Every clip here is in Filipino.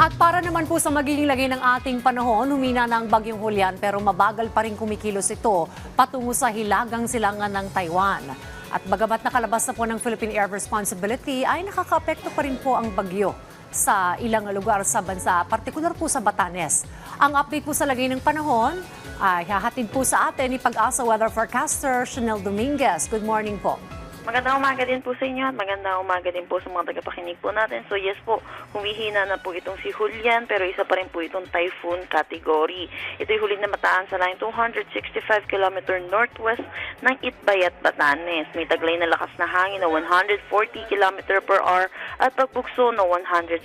At para naman po sa magiging lagay ng ating panahon, humina na ang bagyong Julian pero mabagal pa rin kumikilos ito patungo sa hilagang silangan ng Taiwan. At bagamat nakalabas na po ng Philippine Air Responsibility ay nakakaapekto pa rin po ang bagyo sa ilang lugar sa bansa, partikular po sa Batanes. Ang update po sa lagay ng panahon ay hahatid po sa atin ni Pag-asa Weather Forecaster Chanel Dominguez. Good morning po. Magandang umaga din po sa inyo at magandang umaga din po sa mga tagapakinig po natin. So yes po, humihina na po itong si Julian pero isa pa rin po itong typhoon category. Ito'y huli na mataan sa line 265 km northwest ng Itbayat, Batanes. May taglay na lakas na hangin na 140 km per hour at pagbukso na 170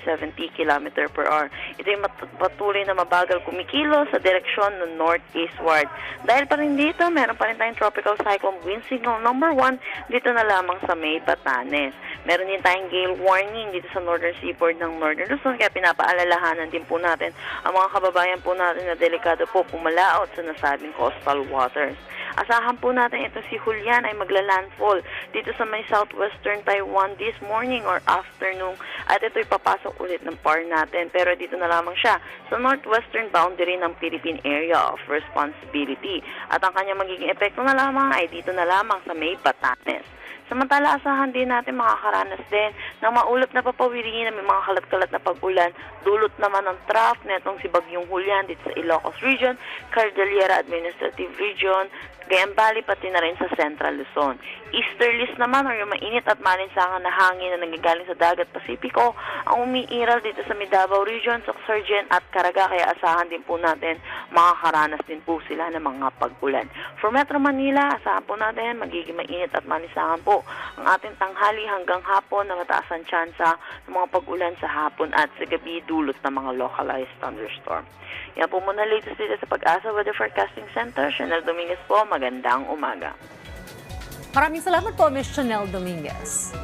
km per hour. Ito'y mat- patuloy na mabagal kumikilo sa direksyon ng northeastward. Dahil pa rin dito, meron pa rin tayong tropical cyclone wind signal number 1 dito na lamang sa May Batanes. Meron din tayong gale warning dito sa northern seaboard ng northern Luzon kaya pinapaalalahanan din po natin ang mga kababayan po natin na delikado po pumalaot sa nasabing coastal waters. Asahan po natin ito si Julian ay magla-landfall dito sa may southwestern Taiwan this morning or afternoon at ito'y papasok ulit ng par natin pero dito na lamang siya sa northwestern boundary ng Philippine Area of Responsibility at ang kanyang magiging epekto na lamang ay dito na lamang sa may Batanes. Samantala, asahan din natin makakaranas din ng maulap na papawirihin na may mga kalat-kalat na pag-ulan. Dulot naman ng trough netong si Bagyong Julian dito sa Ilocos Region, Cordillera Administrative Region, Gayam Valley, pati na rin sa Central Luzon. Easterlies naman or yung mainit at malinsangan na hangin na nanggagaling sa dagat Pasipiko ang umiiral dito sa Mindabao Region, Soxargen at Caraga kaya asahan din po natin makakaranas din po sila ng mga pag-ulan. For Metro Manila, asahan po natin magiging mainit at malinsangan po ang ating tanghali hanggang hapon na mataas ang tsansa ng mga pag-ulan sa hapon at sa gabi dulot ng mga localized thunderstorm. Yan po muna latest dito sa Pag-asa Weather Forecasting Center. Chanel Dominguez po, magandang umaga. Maraming salamat po, Ms. Chanel Dominguez.